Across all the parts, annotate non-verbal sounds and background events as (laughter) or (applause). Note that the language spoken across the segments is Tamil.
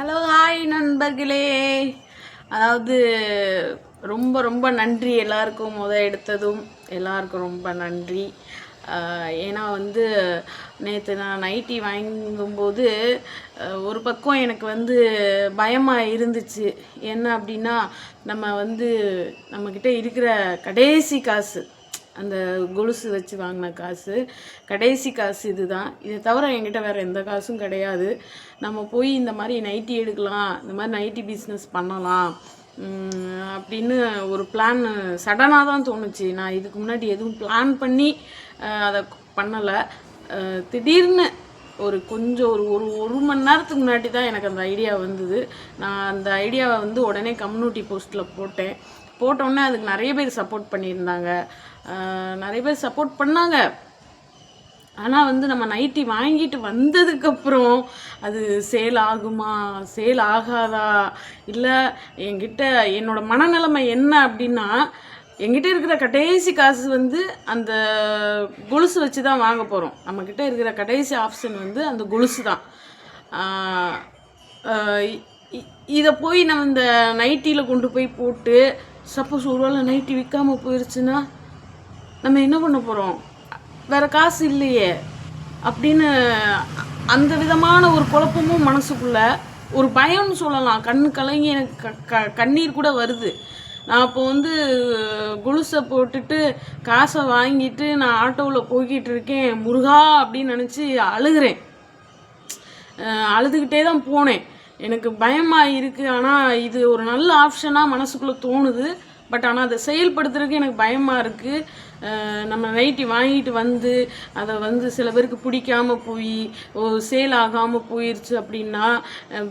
ஹலோ ஹாய் நண்பர்களே. அதாவது ரொம்ப ரொம்ப நன்றி எல்லாருக்கும் முத எடுத்ததும். எல்லாருக்கும் ரொம்ப நன்றி. ஏன்னா வந்து நேற்று நான் நைட்டி வாங்கும்போது ஒரு பக்கம் எனக்கு வந்து பயமாக இருந்துச்சு. என்ன அப்படின்னா நம்ம வந்து நம்மக்கிட்ட இருக்கிற கடைசி காசு. அந்த கொலுசு வச்சு வாங்கின காசு கடைசி காசு இதுதான். இதை தவிர என்கிட்ட வேறு எந்த காசும் கிடையாது. நம்ம போய் இந்த மாதிரி நைட்டி எடுக்கலாம் இந்த மாதிரி நைட்டி பிஸ்னஸ் பண்ணலாம். அப்படின்னு ஒரு பிளான் சடனாக தான் தோணுச்சு. நான் இதுக்கு முன்னாடி எதுவும் பிளான் பண்ணி அதை பண்ணலை. திடீர்னு ஒரு கொஞ்சம் ஒரு ஒரு ஒரு மணி நேரத்துக்கு முன்னாடி தான் எனக்கு அந்த ஐடியா வந்தது. நான் அந்த ஐடியாவை வந்து உடனே கம்யூனிட்டி போஸ்ட்டில் போட்டேன். போட்டோன்னே அதுக்கு நிறைய பேர் சப்போர்ட் பண்ணியிருந்தாங்க. நிறைய பேர் சப்போர்ட் பண்ணாங்க. ஆனால் வந்து நம்ம நைட்டி வாங்கிட்டு வந்ததுக்கப்புறம் அது சேல் ஆகுமா? சேல் ஆகாதா? இல்லை என்கிட்ட என்னோட மனநிலைமை என்ன அப்படின்னா எங்கிட்ட இருக்கிற கடைசி காசு வந்து அந்த கொலுசு வச்சு தான் வாங்க போகிறோம் நம்மக்கிட்ட இருக்கிற கடைசி ஆப்ஷன் வந்து அந்த கொலுசு தான். இதை போய் நம்ம இந்த நைட்டியில் கொண்டு போய் போட்டு சப்போஸ் ஒருவேளை நைட்டி விற்காம போயிடுச்சுன்னா நம்ம என்ன பண்ண போகிறோம் வேற காசு இல்லையே. அப்படின்னு அந்த விதமான ஒரு குழப்பமும் மனசுக்குள்ள ஒரு பயம்னு சொல்லலாம். கண்ணு கலங்கி எனக்கு க க கண்ணீர் கூட வருது. நான் அப்போ வந்து குலுசை போட்டுட்டு காசை வாங்கிட்டு நான் ஆட்டோவில் போய்கிட்டு இருக்கேன். முருகா அப்படின்னு நினச்சி அழுகிறேன். அழுதுகிட்டே தான் போனேன். எனக்கு பயமாக இருக்குது ஆனால் இது ஒரு நல்ல ஆப்ஷனாக மனசுக்குள்ளே தோணுது. பட் ஆனால் அதை செயல்படுத்துறதுக்கு எனக்கு பயமாக இருக்குது நம்ம நைட்டி வாங்கிட்டு வந்து அதை வந்து சில பேருக்கு பிடிக்காம போய் சேல் ஆகாமல் போயிடுச்சு அப்படின்னா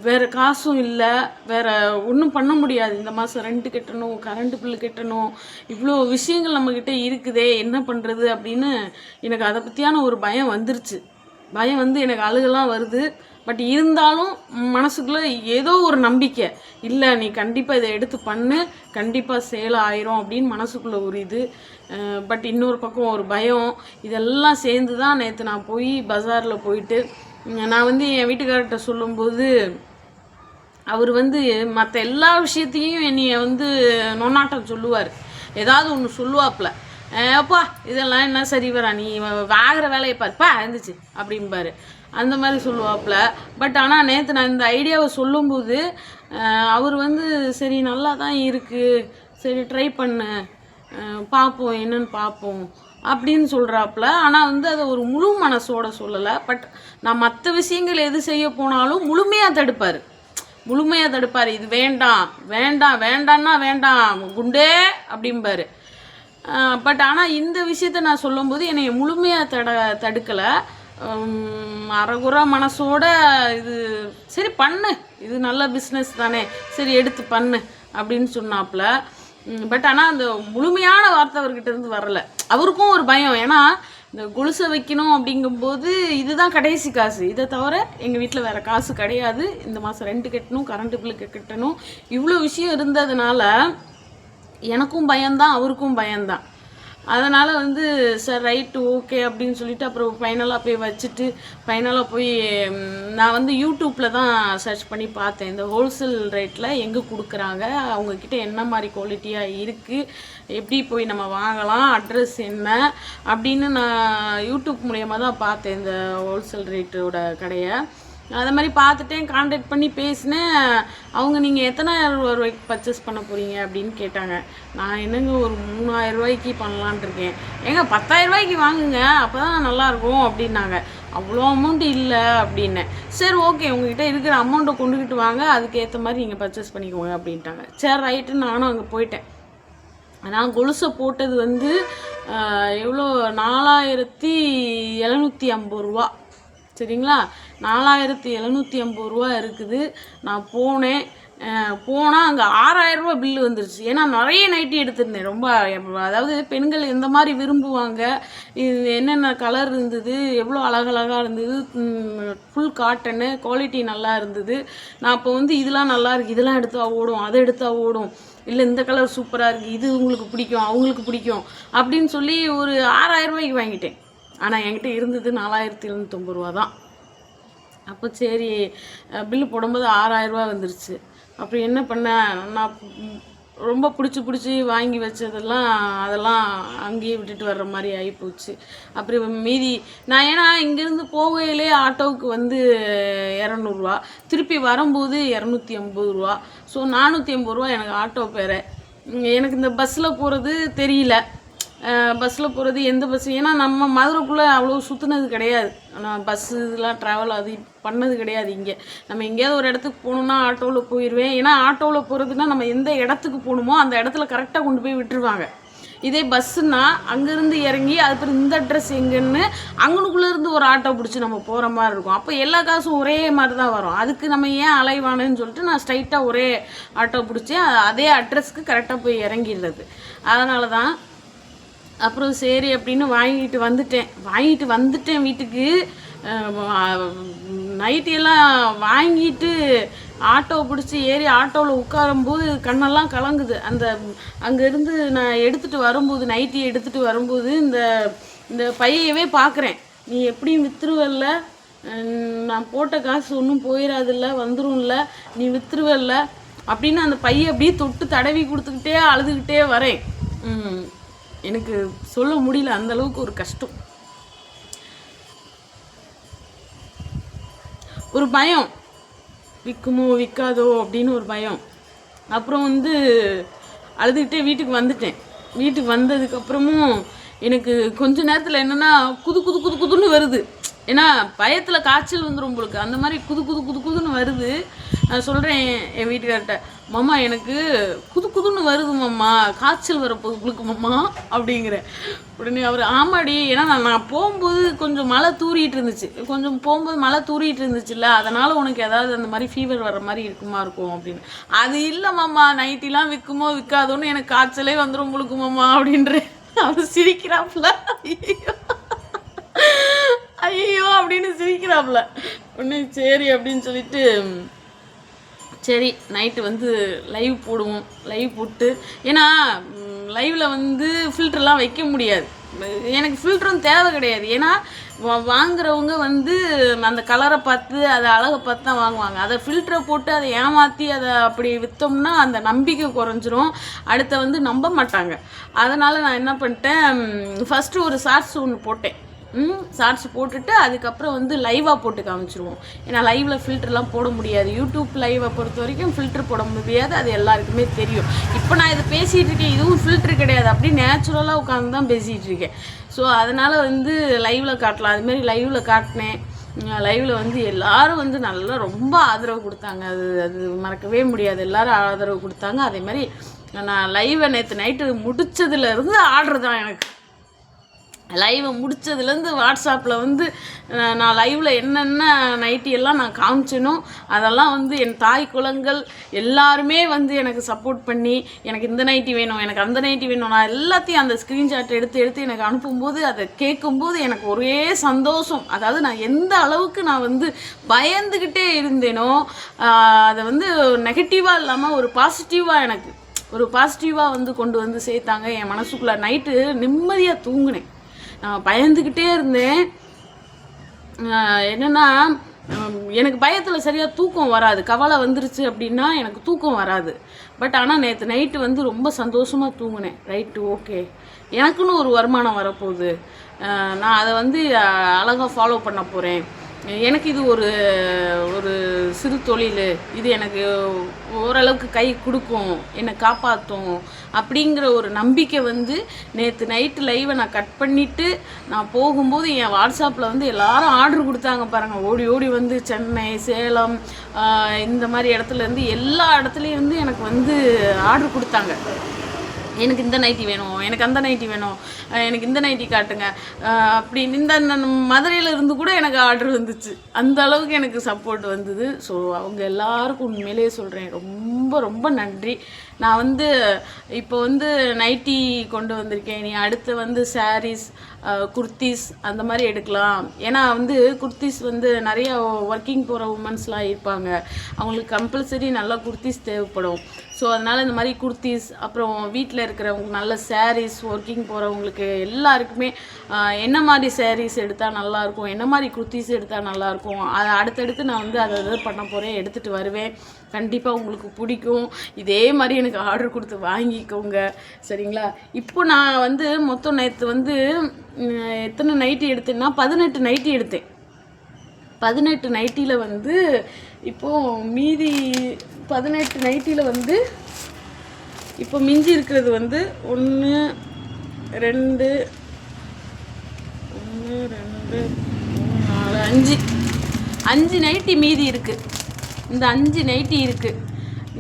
வேறு காசும் இல்லை. வேறு ஒன்றும் பண்ண முடியாது. இந்த மாதம் ரெண்ட்டு கட்டணும் கரண்ட்டு பில்லு கட்டணும். இவ்வளோ விஷயங்கள் நம்மக்கிட்ட இருக்குதே என்ன பண்ணுறது அப்படின்னு எனக்கு அதை பற்றியான ஒரு பயம் வந்துருச்சு. பயம் வந்து எனக்கு அழுகெல்லாம் வருது. பட் இருந்தாலும் மனசுக்குள்ள ஏதோ ஒரு நம்பிக்கை. இல்லை நீ கண்டிப்பாக இதை எடுத்து பண்ணு கண்டிப்பாக சேல் ஆயிரும் அப்படின்னு மனசுக்குள்ள ஒரு இது. பட் இன்னொரு பக்கம் ஒரு பயம். இதெல்லாம் சேர்ந்து தான் நேற்று நான் போய் பஜாரில் போயிட்டு நான் வந்து என் வீட்டுக்கார்கிட்ட சொல்லும்போது அவர் வந்து மற்ற எல்லா விஷயத்தையும் என்னைய வந்து நொன்னாட்டம் சொல்லுவார். ஏதாவது ஒன்று சொல்லுவாப்புல. அப்பா இதெல்லாம் என்ன சரி வரா நீ வாங்குற வேலையை பாருப்பா இருந்துச்சு. அப்படிம்பாரு. அந்த மாதிரி சொல்லுவாப்புல. பட் ஆனால் நேற்று நான் இந்த ஐடியாவை சொல்லும்போது அவர் வந்து சரி நல்லா தான் இருக்குது சரி ட்ரை பண்ணு. பார்ப்போம் என்னன்னு பார்ப்போம் அப்படின்னு சொல்கிறாப்புல ஆனால் வந்து அதை ஒரு முழு மனசோட சொல்லலை. பட் நான் மற்ற விஷயங்கள் எது செய்ய போனாலும் முழுமையாக தடுப்பார். முழுமையாக தடுப்பார். இது வேண்டாம். வேண்டாம். வேண்டான்னா வேண்டாம். குண்டே! அப்படிம்பாரு. பட் ஆனால் இந்த விஷயத்த நான் சொல்லும்போது என்னை முழுமையாக தட தடுக்கலை. அறகுற மனசோட இது சரி பண்ணு. இது நல்ல பிஸ்னஸ் தானே. சரி எடுத்து பண்ணு அப்படின்னு சொன்னாப்புல பட் ஆனால் அந்த முழுமையான வார்த்தை அவர்கிட்ட இருந்து வரல. அவருக்கும் ஒரு பயம். ஏன்னா இந்த கொலுசை வைக்கணும் அப்படிங்கும்போது இதுதான் கடைசி காசு. இதை தவிர எங்கள் வீட்டில் வேறு காசு கிடையாது. இந்த மாதம் ரெண்டு கட்டணும் கரண்ட் பில்லுக்கு கட்டணும். இவ்வளோ விஷயம் இருந்ததுனால எனக்கும் பயம்தான் அவருக்கும் பயம்தான். அதனால் வந்து சார் ரைட்டு ஓகே அப்படின்னு சொல்லிட்டு அப்புறம் ஃபைனலாக போய் வச்சுட்டு ஃபைனலாக போய் நான் வந்து யூடியூப்பில் தான் சர்ச் பண்ணி பார்த்தேன். இந்த ஹோல்சேல் ரேட்டில் எங்கே கொடுக்குறாங்க அவங்கக்கிட்ட என்ன மாதிரி குவாலிட்டியாக இருக்குது எப்படி போய் நம்ம வாங்கலாம் அட்ரஸ் என்ன அப்படின்னு நான் யூடியூப் மூலயமா தான் பார்த்தேன் இந்த ஹோல்சேல் ரேட்டோட கடையை. அதை மாதிரி பார்த்துட்டேன் கான்டாக்ட் பண்ணி பேசினேன். அவங்க நீங்கள் எத்தனாயிரம் ரூபாய்க்கு பர்ச்சேஸ் பண்ண போகிறீங்க அப்படின்னு கேட்டாங்க. நான் என்னங்க ஒரு மூணாயிரம் ரூபாய்க்கு பண்ணலான்ட்டு இருக்கேன். ஏங்க பத்தாயிரம் ரூபாய்க்கு வாங்குங்க அப்போ தான் நல்லாயிருக்கும் அப்படின்னாங்க. அவ்வளோ அமௌண்ட் இல்லை அப்படின்னேன் சரி ஓகே உங்ககிட்ட இருக்கிற அமௌண்ட்டை கொண்டுக்கிட்டு வாங்க அதுக்கேற்ற மாதிரி நீங்கள் பர்ச்சேஸ் பண்ணிக்கோங்க அப்படின்ட்டாங்க. சரி ரைட்டு நானும் அங்கே போயிட்டேன். நான் கொலுசை போட்டது வந்து எவ்வளோ? நாலாயிரத்தி எழுநூற்றி ஐம்பது ரூபா. சரிங்களா? நாலாயிரத்தி எழுநூற்றி ஐம்பது ரூபா இருக்குது. நான் போனேன். போனால் அங்கே ஆறாயிரம் ரூபா பில்லு வந்துருச்சு. ஏன்னா நிறைய நைட்டி எடுத்திருந்தேன். ரொம்ப அதாவது பெண்கள் எந்த மாதிரி விரும்புவாங்க? இது என்னென்ன கலர் இருந்தது? எவ்வளோ அழகழகாக இருந்தது? ஃபுல் காட்டனு குவாலிட்டி நல்லா இருந்தது. நான் அப்போ வந்து இதெல்லாம் நல்லா இருக்குது இதெல்லாம் எடுத்தால் ஓடும். அதை எடுத்தால் ஓடும். இல்லை இந்த கலர் சூப்பராக இருக்குது இது உங்களுக்கு பிடிக்கும். அவங்களுக்கு பிடிக்கும். அப்படின்னு சொல்லி ஒரு ஆறாயிரம் ரூபாய்க்கு வாங்கிட்டேன். ஆனால் என்கிட்ட இருந்தது நாலாயிரத்தி எழுநூத்தொம்பது ரூபா தான். அப்போ சரி பில்லு போடும்போது ஆறாயிரரூபா வந்துருச்சு. அப்புறம் என்ன பண்ணேன் நான் ரொம்ப பிடிச்சி பிடிச்சி வாங்கி வச்சதெல்லாம் அதெல்லாம் அங்கேயே விட்டுட்டு வர்ற மாதிரி ஆகிப்போச்சு அப்புறம் மீதி நான் ஏன்னா இங்கேருந்து போகையிலே ஆட்டோவுக்கு வந்து இரநூறுவா திருப்பி வரும்போது இரநூத்தி ஐம்பது ரூபா. ஸோ நானூற்றி ஐம்பது ரூபா எனக்கு ஆட்டோ பேரை. எனக்கு இந்த பஸ்ஸில் போகிறது தெரியல. பஸ்ஸில் போகிறது எந்த பஸ் ஏன்னா நம்ம மதுரைக்குள்ளே அவ்வளோ சுற்றுனது கிடையாது. நான் பஸ்ஸு இதெல்லாம் ட்ராவல் அது பண்ணது கிடையாது இங்கே. நம்ம எங்கேயாவது ஒரு இடத்துக்கு போகணுன்னா ஆட்டோவில் போயிடுவேன் ஏன்னா ஆட்டோவில் போகிறதுனா நம்ம எந்த இடத்துக்கு போகணுமோ அந்த இடத்துல கரெக்டாக கொண்டு போய் விட்டுருவாங்க. இதே பஸ்ஸுன்னா அங்கேருந்து இறங்கி அதுக்கப்புறம் இந்த அட்ரஸ் எங்கன்னு அங்கனுக்குள்ளேருந்து ஒரு ஆட்டோ பிடிச்சி நம்ம போகிற மாதிரி இருக்கும். அப்போ எல்லா காசும் ஒரே மாதிரி தான் வரும். அதுக்கு நம்ம ஏன் அலைவானேன்னு சொல்லிட்டு நான் ஸ்ட்ரைட்டாக ஒரே ஆட்டோ பிடிச்சி அதே அட்ரஸ்க்கு கரெக்டாக போய் இறங்கிடுறது. அதனால தான் அப்புறம் சரி அப்படின்னு வாங்கிட்டு வந்துட்டேன். வாங்கிட்டு வந்துட்டேன் வீட்டுக்கு. நைட்டு எல்லாம் வாங்கிட்டு ஆட்டோ பிடிச்சி ஏறி ஆட்டோவில் உட்காரும்போது கண்ணெல்லாம் கலங்குது. அந்த அங்கேருந்து நான் எடுத்துகிட்டு வரும்போது நைட்டி எடுத்துகிட்டு வரும்போது இந்த இந்த பையவே பார்க்குறேன் நீ எப்படியும் வித்துருவல்ல. நான் போட்ட காசு ஒன்றும் போயிடாதுல்ல வந்துரும்ல. நீ வித்துருவல்ல. அப்படின்னு அந்த பையை அப்படியே தொட்டு தடவி கொடுத்துக்கிட்டே அழுதுகிட்டே வரேன். எனக்கு சொல்ல முடியல அந்த அளவுக்கு ஒரு கஷ்டம். ஒரு பயம். விற்குமோ விற்காதோ அப்படின்னு ஒரு பயம். அப்புறம் வந்து அழுதுகிட்டே வீட்டுக்கு வந்துட்டேன். வீட்டுக்கு வந்ததுக்கப்புறமும் எனக்கு கொஞ்ச நேரத்தில் என்னென்னா குது குது குது குதுன்னு வருது. ஏன்னா பயத்தில் காய்ச்சல் வந்துடும் உங்களுக்கு அந்த மாதிரி குது குது குது குதுன்னு வருது. நான் சொல்கிறேன் என் வீட்டுக்கார்ட்ட. மாமா எனக்கு குது குதுன்னு வருது மாமா. காய்ச்சல் வரப்போகுது உங்களுக்கு மாமா அப்படிங்கிற உடனே அவர் ஆமாடி. ஏன்னா நான் நான் போகும்போது கொஞ்சம் மழை தூறிட்டு இருந்துச்சு. கொஞ்சம் போகும்போது மழை தூறிட்டு இருந்துச்சுல்ல. அதனால் உனக்கு ஏதாவது அந்த மாதிரி ஃபீவர் வர மாதிரி இருக்குமா இருக்கும் அப்படின்னு. அது இல்லை மாமா. நைட்டிலாம் விற்குமோ விற்காதோன்னு எனக்கு காய்ச்சலே வந்துடும் உங்களுக்கு மாமா அப்படின்ற அவர் சிரிக்கிறாப்புல. ஐயோ அப்படின்னு சிரிக்கிறாப்புல. உடனே சரி அப்படின்னு சொல்லிட்டு சரி நைட்டு வந்து லைவ் போடுவோம். லைவ் போட்டு ஏன்னா லைவில் வந்து ஃபில்டர்லாம் வைக்க முடியாது. எனக்கு ஃபில்டரும் தேவை கிடையாது. ஏன்னா வாங்குறவங்க வந்து அந்த கலரை பார்த்து அதை அழகை பார்த்து தான் வாங்குவாங்க. அதை ஃபில்டரை போட்டு அதை ஏமாற்றி அதை அப்படி விற்றோம்னா அந்த நம்பிக்கை குறைஞ்சிரும். அடுத்த வந்து நம்ப மாட்டாங்க. அதனால் நான் என்ன பண்ணிட்டேன் ஃபஸ்ட்டு ஒரு ஷார்ட்ஸ் ஒன்று போட்டேன். ஷார்ட்ஸ் போட்டுட்டு அதுக்கப்புறம் வந்து லைவாக போட்டு காமிச்சிருவோம். ஏன்னா லைவில் ஃபில்டர்லாம் போட முடியாது. யூடியூப் லைவை பொறுத்த வரைக்கும் ஃபில்டர் போட முடியாது. அது எல்லாருக்குமே தெரியும். இப்போ நான் இதை பேசிகிட்டு இருக்கேன். இதுவும் ஃபில்டர் கிடையாது. அப்படி நேச்சுரலாக உட்காந்து தான் பேசிகிட்டு இருக்கேன். ஸோ அதனால் வந்து லைவில் காட்டலாம். அதுமாரி லைவில் காட்டினேன். லைவில் வந்து எல்லாரும் வந்து நல்லா ரொம்ப ஆதரவு கொடுத்தாங்க. அது அது மறக்கவே முடியாது. எல்லாரும் ஆதரவு கொடுத்தாங்க. அதே மாதிரி நான் லைவை நேற்று நைட்டு முடிச்சதுலேருந்து ஆர்டர் தான் எனக்கு. லைவை முடிச்சதுலேருந்து வாட்ஸ்அப்பில் வந்து நான் லைவில் என்னென்ன நைட்டி எல்லாம் நான் காமிச்சேனோ அதெல்லாம் வந்து என் தாய் குலங்கள் எல்லாருமே வந்து எனக்கு சப்போர்ட் பண்ணி எனக்கு இந்த நைட்டி வேணும் எனக்கு அந்த நைட்டி வேணும் நான் எல்லாத்தையும் அந்த ஸ்க்ரீன்ஷாட் எடுத்து எடுத்து எனக்கு அனுப்பும்போது அதை கேட்கும்போது எனக்கு ஒரே சந்தோஷம். அதாவது நான் எந்த அளவுக்கு நான் வந்து பயந்துக்கிட்டே இருந்தேனோ அதை வந்து நெகட்டிவாக இல்லாமல் ஒரு பாசிட்டிவாக எனக்கு ஒரு பாசிட்டிவாக வந்து கொண்டு வந்து சேர்த்தாங்க. என் மனசுக்குள்ளே நைட்டு நிம்மதியாக தூங்கினேன். நான் பயந்துக்கிட்டே இருந்தேன். என்னென்னா என்னன்னா எனக்கு பயத்தில் சரியாக தூக்கம் வராது. கவலை வந்துருச்சு அப்படின்னா எனக்கு தூக்கம் வராது. பட் ஆனால் நேற்று நைட்டு வந்து ரொம்ப சந்தோஷமாக தூங்கினேன். ரைட்டு ஓகே எனக்குன்னு ஒரு வருமானம் வரப்போகுது. நான் அதை வந்து அழகாக ஃபாலோ பண்ண போகிறேன் எனக்கு இது ஒரு ஒரு சிறு தொழில். இது எனக்கு ஓரளவுக்கு கை கொடுக்கும். என்னை காப்பாற்றும் அப்படிங்கிற ஒரு நம்பிக்கை வந்து நேற்று நைட்டு லைவை நான் கட் பண்ணிவிட்டு நான் போகும்போது என் வாட்ஸ்அப்பில் வந்து எல்லாரும் ஆர்டர் கொடுத்தாங்க பாருங்கள் ஓடி ஓடி வந்து சென்னை சேலம் இந்த மாதிரி இடத்துலேருந்து எல்லா இடத்துலையும் வந்து எனக்கு வந்து ஆர்டர் கொடுத்தாங்க. எனக்கு இந்த நைட்டி வேணும் எனக்கு அந்த நைட்டி வேணும் எனக்கு இந்த நைட்டி காட்டுங்க. அப்படின்னு இந்த இந்த மதுரையில் இருந்து கூட எனக்கு ஆர்டர் வந்துச்சு. அந்த அளவுக்கு எனக்கு சப்போர்ட் வந்தது. ஸோ அவங்க எல்லாருக்கும் உண்மையிலேயே சொல்கிறேன் ரொம்ப ரொம்ப நன்றி. நான் வந்து இப்போ வந்து நைட்டி கொண்டு வந்திருக்கேன். நீ அடுத்து வந்து சாரீஸ் குர்த்திஸ் அந்த மாதிரி எடுக்கலாம். ஏன்னா வந்து குர்த்திஸ் வந்து நிறைய ஒர்க்கிங் போகிற உமன்ஸ்லாம் இருப்பாங்க. அவங்களுக்கு கம்பல்சரி நல்லா குர்த்திஸ் தேவைப்படும். ஸோ அதனால் இந்த மாதிரி குர்த்திஸ் அப்புறம் வீட்டில் இருக்கிறவங்க நல்ல சாரீஸ் ஒர்க்கிங் போகிறவங்களுக்கு எல்லாருக்குமே என்ன மாதிரி சாரீஸ் எடுத்தால் நல்லாயிருக்கும் என்ன மாதிரி குர்த்திஸ் எடுத்தால் நல்லாயிருக்கும் அதை அடுத்தடுத்து நான் வந்து அதை பண்ண போகிறேன் எடுத்துகிட்டு வருவேன். கண்டிப்பாக உங்களுக்கு பிடிக்கும். இதே மாதிரி எனக்கு ஆர்டர் கொடுத்து வாங்கிக்கோங்க. சரிங்களா? இப்போ நான் வந்து மொத்தம் நேற்று வந்து எத்தனை நைட்டி எடுத்தேன்னா பதினெட்டு நைட்டி எடுத்தேன். பதினெட்டு நைட்டியில் வந்து இப்போது மீதி பதினெட்டு நைட்டியில் வந்து இப்போ மிஞ்சி இருக்கிறது வந்து ஒன்று ரெண்டு ஒன்று ரெண்டு மூணு நாலு அஞ்சு. அஞ்சு நைட்டி மீதி இருக்குது இந்த அஞ்சு நைட்டி இருக்குது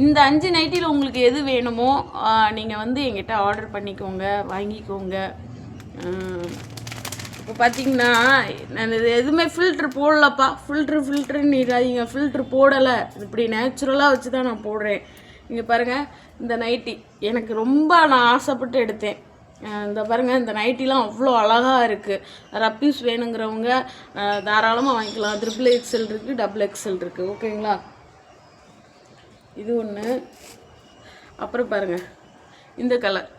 இந்த அஞ்சு நைட்டியில் உங்களுக்கு எது வேணுமோ நீங்கள் வந்து எங்கிட்ட ஆர்டர் பண்ணிக்கோங்க வாங்கிக்கோங்க. இப்போ பார்த்தீங்கன்னா நான் இது எதுவுமே ஃபில்ட்ரு போடலப்பா. ஃபில்ட்ரு ஃபில்ட்ருன்னு இல்லாதீங்க ஃபில்ட்ரு போடலை. இப்படி நேச்சுரலாக வச்சு தான் நான் போடுறேன். இங்கே பாருங்கள் இந்த நைட்டி. எனக்கு ரொம்ப நான் ஆசைப்பட்டு எடுத்தேன். இந்த பாருங்கள் இந்த நைட்டிலாம் அவ்வளோ அழகாக இருக்குது ரப்பீஸ் வேணுங்கிறவங்க தாராளமாக வாங்கிக்கலாம். ட்ரிபிள் எக்ஸல் இருக்குது டபுள் எக்ஸல் இருக்குது ஓகேங்களா இது ஒன்று அப்புறம் பாருங்கள் இந்த கலர்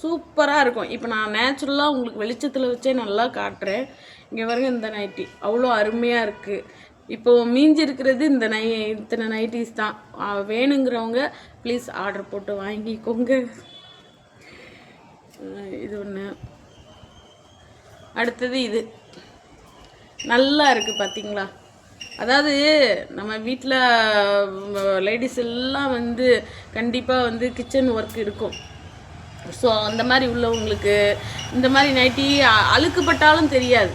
சூப்பராக இருக்கும். இப்போ நான் நேச்சுரலாக உங்களுக்கு வெளிச்சத்தில் வச்சே நல்லா காட்டுறேன். இங்கே பாருங்க இந்த நைட்டி அவ்வளோ அருமையாக இருக்குது இப்போ மீஞ்சி இருக்கிறது இந்த நை இத்தனை நைட்டிஸ் தான். வேணுங்கிறவங்க ப்ளீஸ் ஆர்டர் போட்டு வாங்கிக்கோங்க. இது ஒன்று அடுத்தது இது. நல்லா இருக்குது பார்த்தீங்களா அதாவது நம்ம வீட்டில் லேடிஸ் எல்லாம் வந்து கண்டிப்பாக வந்து கிச்சன் ஒர்க் இருக்கும். ஸோ அந்த மாதிரி உள்ளவங்களுக்கு இந்த மாதிரி நைட்டி அழுக்குப்பட்டாலும் தெரியாது.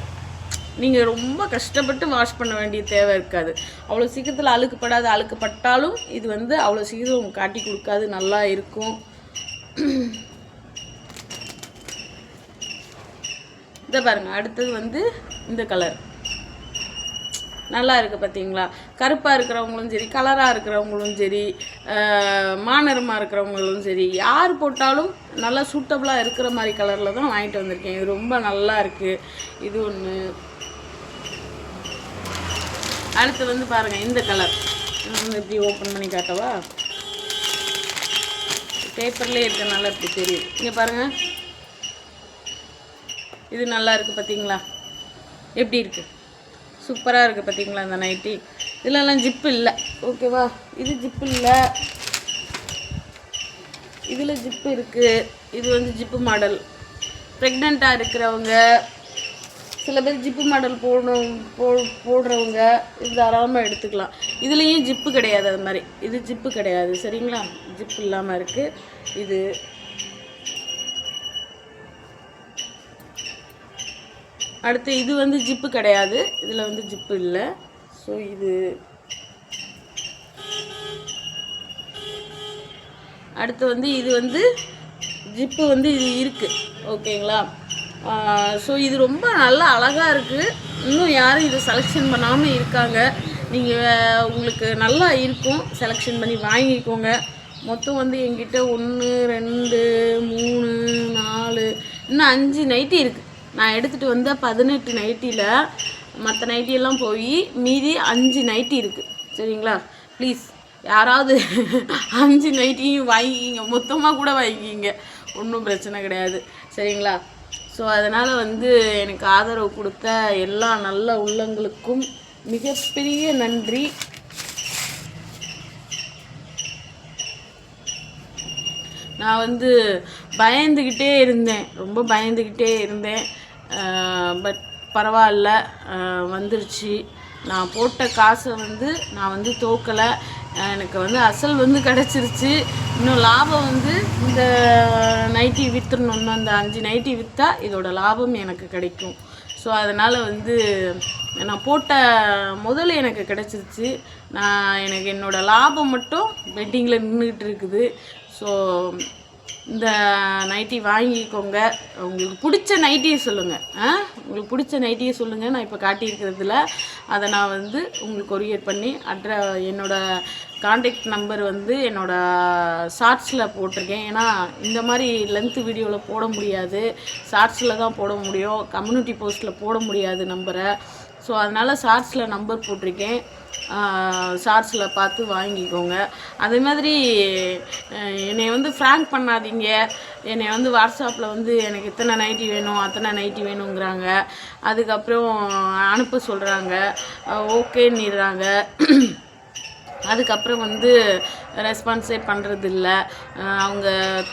நீங்கள் ரொம்ப கஷ்டப்பட்டு வாஷ் பண்ண வேண்டிய தேவை இருக்காது. அவ்வளோ சீக்கிரத்தில் அழுக்குப்படாது அழுக்குப்பட்டாலும் இது வந்து அவ்வளோ சீக்கிரம் காட்டி கொடுக்காது நல்லா இருக்கும். இதை பாருங்கள் அடுத்தது வந்து இந்த கலர் நல்லா இருக்குது பார்த்தீங்களா கருப்பாக இருக்கிறவங்களும் சரி கலராக இருக்கிறவங்களும் சரி மாநிறமாக இருக்கிறவங்களும் சரி யார் போட்டாலும் நல்லா சூட்டபுளாக இருக்கிற மாதிரி கலரில் தான் வாங்கிட்டு வந்திருக்கேன். இது ரொம்ப நல்லா இருக்குது இது ஒன்று அடுத்து வந்து பாருங்கள் இந்த கலர் வந்து இப்படி ஓப்பன் பண்ணி காட்டவா? பேப்பர்லேயே இருக்கனால இப்படி தெரியும். இங்கே பாருங்கள் இது நல்லா இருக்குது பார்த்தீங்களா எப்படி இருக்குது சூப்பராக இருக்குது பார்த்தீங்களா இந்த நைட்டி? இதிலலாம் ஜிப்பு இல்லை. ஓகேவா இது ஜிப்பு இல்லை. இதில் ஜிப்பு இருக்குது இது வந்து ஜிப்பு மாடல் ப்ரெக்னெண்ட்டாக இருக்கிறவங்க சில பேர் ஜிப்பு மாடல் போடணும் போ போடுறவங்க இது தாராளமாக எடுத்துக்கலாம். இதுலேயும் ஜிப்பு கிடையாது அது மாதிரி. இது ஜிப்பு கிடையாது. சரிங்களா? ஜிப்பு இல்லாமல் இருக்குது இது அடுத்து இது வந்து ஜிப்பு கிடையாது. இதில் வந்து ஜிப்பு இல்லை. ஸோ இது அடுத்து வந்து இது வந்து ஜிப்பு வந்து இது இருக்குது ஓகேங்களா? ஸோ இது ரொம்ப நல்லா அழகாக இருக்குது இன்னும் யாரும் இதை செலெக்ஷன் பண்ணாமல் இருக்காங்க. நீங்கள் உங்களுக்கு நல்லா இருக்கும். செலெக்ஷன் பண்ணி வாங்கிக்கோங்க. மொத்தம் வந்து எங்கிட்ட ஒன்று ரெண்டு மூணு நாலு இன்னும் அஞ்சு நைட்டி இருக்குது நான் எடுத்துகிட்டு வந்த பதினெட்டு நைட்டியில் மற்ற நைட்டியெல்லாம் போய் மீதி அஞ்சு நைட்டி இருக்குது சரிங்களா? ப்ளீஸ் யாராவது (laughs) அஞ்சு நைட்டியும் வாங்கிக்கிங்க. மொத்தமாக கூட வாங்கிக்கிங்க. ஒன்றும் பிரச்சனை கிடையாது. சரிங்களா? ஸோ அதனால் வந்து எனக்கு ஆதரவு கொடுத்த எல்லா நல்ல உள்ளங்களுக்கும் மிகப்பெரிய நன்றி. நான் வந்து பயந்துக்கிட்டே இருந்தேன். ரொம்ப பயந்துக்கிட்டே இருந்தேன். பட் பரவாயில்ல. வந்துருச்சு. நான் போட்ட காசை வந்து நான் வந்து தோக்கலை. எனக்கு வந்து அசல் வந்து கிடச்சிருச்சு. இன்னும் லாபம் வந்து இந்த நைட்டி விற்றுணுன்னு அந்த அஞ்சு நைட்டி விற்றா இதோட லாபம் எனக்கு கிடைக்கும். ஸோ அதனால் வந்து நான் போட்ட முதல்ல எனக்கு கிடச்சிருச்சு. நான் எனக்கு என்னோடய லாபம் மட்டும் பெட்டிங்கில் நின்றுக்கிட்டு இருக்குது. ஸோ இந்த நைட்டி வாங்கிக்கோங்க. உங்களுக்கு பிடிச்ச நைட்டியை சொல்லுங்கள் ஆ? உங்களுக்கு பிடிச்ச நைட்டியை சொல்லுங்கள் நான் இப்போ காட்டியிருக்கிறதுல. அதை நான் வந்து உங்களுக்கு கொரியர் பண்ணி அட்ர என்னோடய காண்டாக்ட் நம்பர் வந்து என்னோடய ஷார்ட்ஸில் போட்டிருக்கேன். ஏன்னா இந்த மாதிரி லென்த்து வீடியோவில் போட முடியாது. ஷார்ட்ஸில் தான் போட முடியும். கம்யூனிட்டி போஸ்ட்டில் போட முடியாது நம்பரை ஸோ அதனால் ஷார்ட்ஸில் நம்பர் போட்டிருக்கேன். ஷார்ட்ஸில் பார்த்து வாங்கிக்கோங்க. அதே மாதிரி என்னை வந்து ஃப்ராங்க் பண்ணாதீங்க. என்னை வந்து வாட்ஸ்அப்பில் வந்து எனக்கு இத்தனை நைட்டி வேணும் அத்தனை நைட்டி வேணுங்கிறாங்க அதுக்கப்புறம் அனுப்ப சொல்கிறாங்க ஓகேன்னிடுறாங்க அதுக்கப்புறம் வந்து ரெஸ்பான்ஸே பண்ணுறது இல்லை அவங்க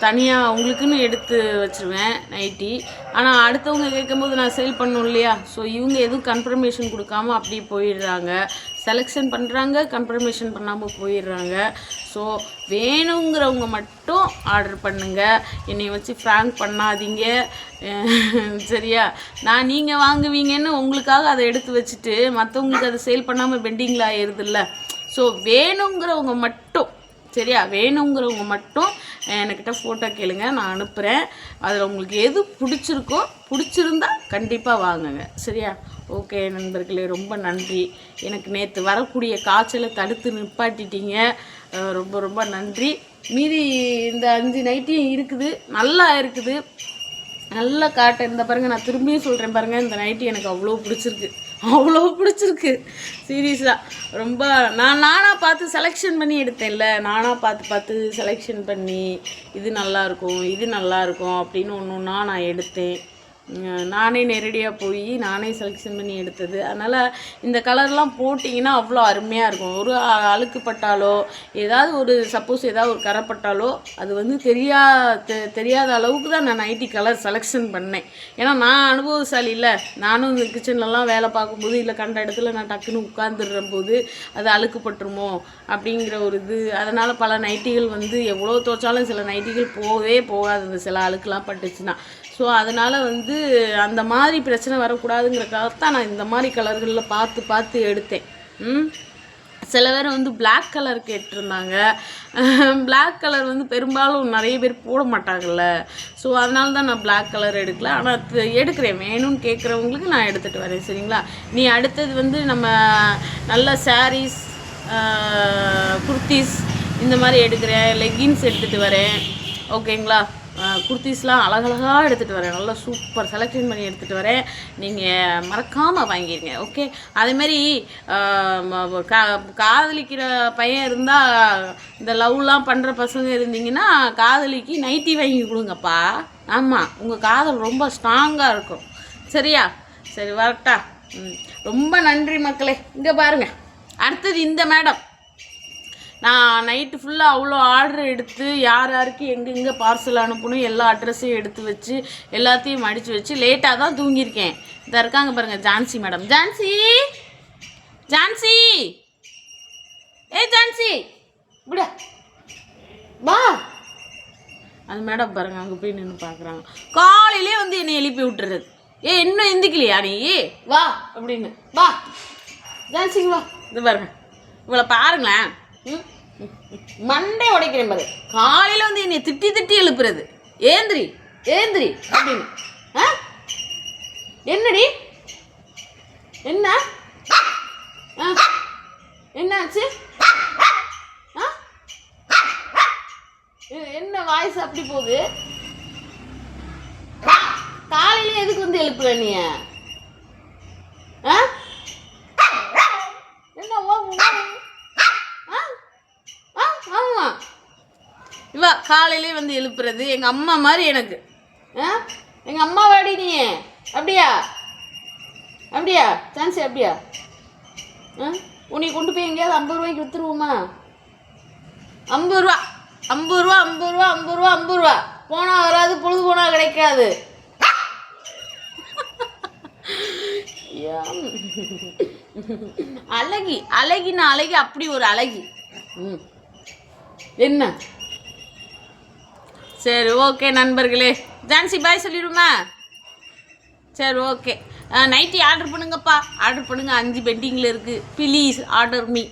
தனியாக அவங்களுக்குன்னு எடுத்து வச்சுருவேன் நைட்டி ஆனால் அடுத்தவங்க கேட்கும்போது நான் சேல் பண்ணணும் இல்லையா? ஸோ இவங்க எதுவும் கன்ஃபர்மேஷன் கொடுக்காம அப்படியே போயிடுறாங்க. செலெக்ஷன் பண்ணுறாங்க கன்ஃபர்மேஷன் பண்ணாமல் போயிடுறாங்க. ஸோ வேணுங்கிறவங்க மட்டும் ஆர்டர் பண்ணுங்கள் என்னை வச்சு ஃப்ராங்க் பண்ணாதீங்க. சரியா? நான் நீங்கள் வாங்குவீங்கன்னு உங்களுக்காக அதை எடுத்து வச்சுட்டு மற்றவங்களுக்கு அதை சேல் பண்ணாமல் பெண்டிங்கில் ஆயிடுதுல்ல ஸோ வேணுங்கிறவங்க மட்டும் சரியா? வேணுங்கிறவங்க மட்டும் என்கிட்ட ஃபோட்டோ கேளுங்க நான் அனுப்புகிறேன் அதில் உங்களுக்கு எது பிடிச்சிருக்கோ பிடிச்சிருந்தா கண்டிப்பாக வாங்குங்க சரியா? ஓகே நண்பர்களே ரொம்ப நன்றி. எனக்கு நேற்று வரக்கூடிய காய்ச்சலை தடுத்து நிப்பாட்டிட்டீங்க. ரொம்ப ரொம்ப நன்றி. மீதி இந்த அஞ்சு நைட்டியும் இருக்குது. நல்லா இருக்குது. நல்ல காட்டன் இந்த பாருங்கள் நான் திரும்பியும் சொல்கிறேன் பாருங்கள் இந்த நைட்டி எனக்கு அவ்வளோ பிடிச்சிருக்கு. அவ்வளோ பிடிச்சிருக்கு சீரியஸாக ரொம்ப நான் நானாக பார்த்து செலெக்ஷன் பண்ணி எடுத்தேன்ல. நானாக பார்த்து பார்த்து செலெக்ஷன் பண்ணி இது நல்லாயிருக்கும் இது நல்லா இருக்கும் அப்படின்னு ஒன்று ஒன்றா நான் எடுத்தேன். நானே நேரடியாக போய் நானே செலெக்ஷன் பண்ணி எடுத்தது. அதனால் இந்த கலர்லாம் போட்டிங்கன்னா அவ்வளோ அருமையாக இருக்கும். ஒரு அழுக்குப்பட்டாலோ அழுக்கு பட்டாலோ ஏதாவது ஒரு சப்போஸ் ஏதாவது ஒரு கரை பட்டாலோ அது வந்து தெரியா தெ- தெரியாத அளவுக்கு தான் நான் நைட்டி கலர் செலெக்ஷன் பண்ணேன். ஏன்னா நான் அனுபவசாலி இல்லை. நானும் இந்த கிச்சன்லலாம் வேலை பார்க்கும்போது இல்லை கண்ட இடத்துல நான் டக்குன்னு உட்காந்துடுற போது அது அழுக்குப்பட்டுருமோ அப்படிங்கிற ஒரு இது. அதனால் பல நைட்டிகள் வந்து எவ்வளோ துவைச்சாலும் சில நைட்டிகள் போகவே போகாது. இந்த சில அழுக்குலாம் பட்டுச்சுன்னா. ஸோ அதனால் வந்து அந்த மாதிரி பிரச்சனை வரக்கூடாதுங்கிறக்காகத்தான் நான் இந்த மாதிரி கலர்களில் பார்த்து பார்த்து எடுத்தேன். சில பேர் வந்து பிளாக் கலர் கேட்டிருந்தாங்க. (laughs) பிளாக் கலர் வந்து பெரும்பாலும் நிறைய பேர் போட மாட்டாங்கல்ல. ஸோ அதனால தான் நான் பிளாக் கலர் எடுக்கல. ஆனால் எடுக்கிறேன். வேணும்னு கேட்குறவங்களுக்கு நான் எடுத்துகிட்டு வரேன். சரிங்களா? நீ அடுத்தது வந்து நம்ம நல்ல சாரீஸ் குர்த்திஸ் இந்த மாதிரி எடுக்கிறேன். லெகின்ஸ் எடுத்துகிட்டு வரேன். ஓகேங்களா குர்த்திஸ்லாம் அழகழகாக எடுத்துகிட்டு வரேன். நல்லா சூப்பர் செலெக்ஷன் பண்ணி எடுத்துகிட்டு வரேன். நீங்கள் மறக்காமல் வாங்கிடுங்க ஓகே அதேமாரி கா காதலிக்கிற பையன் இருந்தால் இந்த லவ்லாம் பண்ணுற பசங்க இருந்தீங்கன்னா காதலிக்கு நைட்டி வாங்கி கொடுங்கப்பா. ஆமாம் உங்கள் காதல் ரொம்ப ஸ்ட்ராங்காக இருக்கும். சரியா? சரி வரட்டா. ம் ரொம்ப நன்றி மக்களே. இங்கே பாருங்கள் அடுத்தது இந்த மேடம். நான் நைட்டு ஃபுல்லாக அவ்வளோ ஆர்டர் எடுத்து யார் யாருக்கு எங்கெங்கே பார்சல் அனுப்பணும் எல்லா அட்ரஸையும் எடுத்து வச்சு எல்லாத்தையும் மடித்து வச்சு லேட்டாக தான் தூங்கியிருக்கேன். இதாக இருக்காங்க பாருங்கள் ஜான்சி மேடம் ஜான்சி! ஜான்சி! ஏய் ஜான்சி! விட. வா. அது மேடம் பாருங்க அங்கே போய் நின்று பார்க்குறாங்க காலையிலே வந்து என்னை எழுப்பி விட்டுறது ஏ இன்னும் எந்திக்கலையா நீ? வா அப்படின்னு. வா. ஜான்சிங்க வா. இது பாருங்க. இவ்வளோ பாருங்களேன். மண்டை உடைக்கிறேன் பாரு. காலையில் வந்து என்னை திட்டி திட்டி எழுப்புறது. ஏந்திரி ஏந்திரி அப்படின்னு. ஆ? என்னடி? என்ன? ஆ? என்னாச்சு? ஆ? என்ன வாய்ஸ் அப்படி போகுது? கா- காலையில எதுக்கு வந்து எழுப்புற நீ? ஆ? என்ன ஆ? ஆ, ஆமா. இவ காலையிலே வந்து எழுப்புறது எங்கள் அம்மா மாதிரி எனக்கு. ஆ? எங்கள் அம்மா வாடி நீ. அப்படியா? அப்படியா? சான்சி அப்படியா? ஆ? உன்னை கொண்டு போய் எங்கேயாவது ஐம்பது ரூபாய்க்கு வித்துருவோமா? ஐம்பது ரூபா. ஐம்பது ரூபா ஐம்பது ரூபா ஐம்பது ரூபா ஐம்பது ரூபா. போனால் வராது பொழுது போனால் கிடைக்காது. (laughs) ஏம். அழகி அழகின அழகி அப்படி ஒரு அழகி. ம். என்ன? சரி ஓகே நண்பர்களே. ஜான்சி பாய் சொல்லிடுமா? சரி ஓகே. நைட்டி ஆர்டர் பண்ணுங்கப்பா. ஆர்டர் பண்ணுங்க. அஞ்சு பெண்டிங்கில் இருக்குது ப்ளீஸ் ஆர்டர் மீ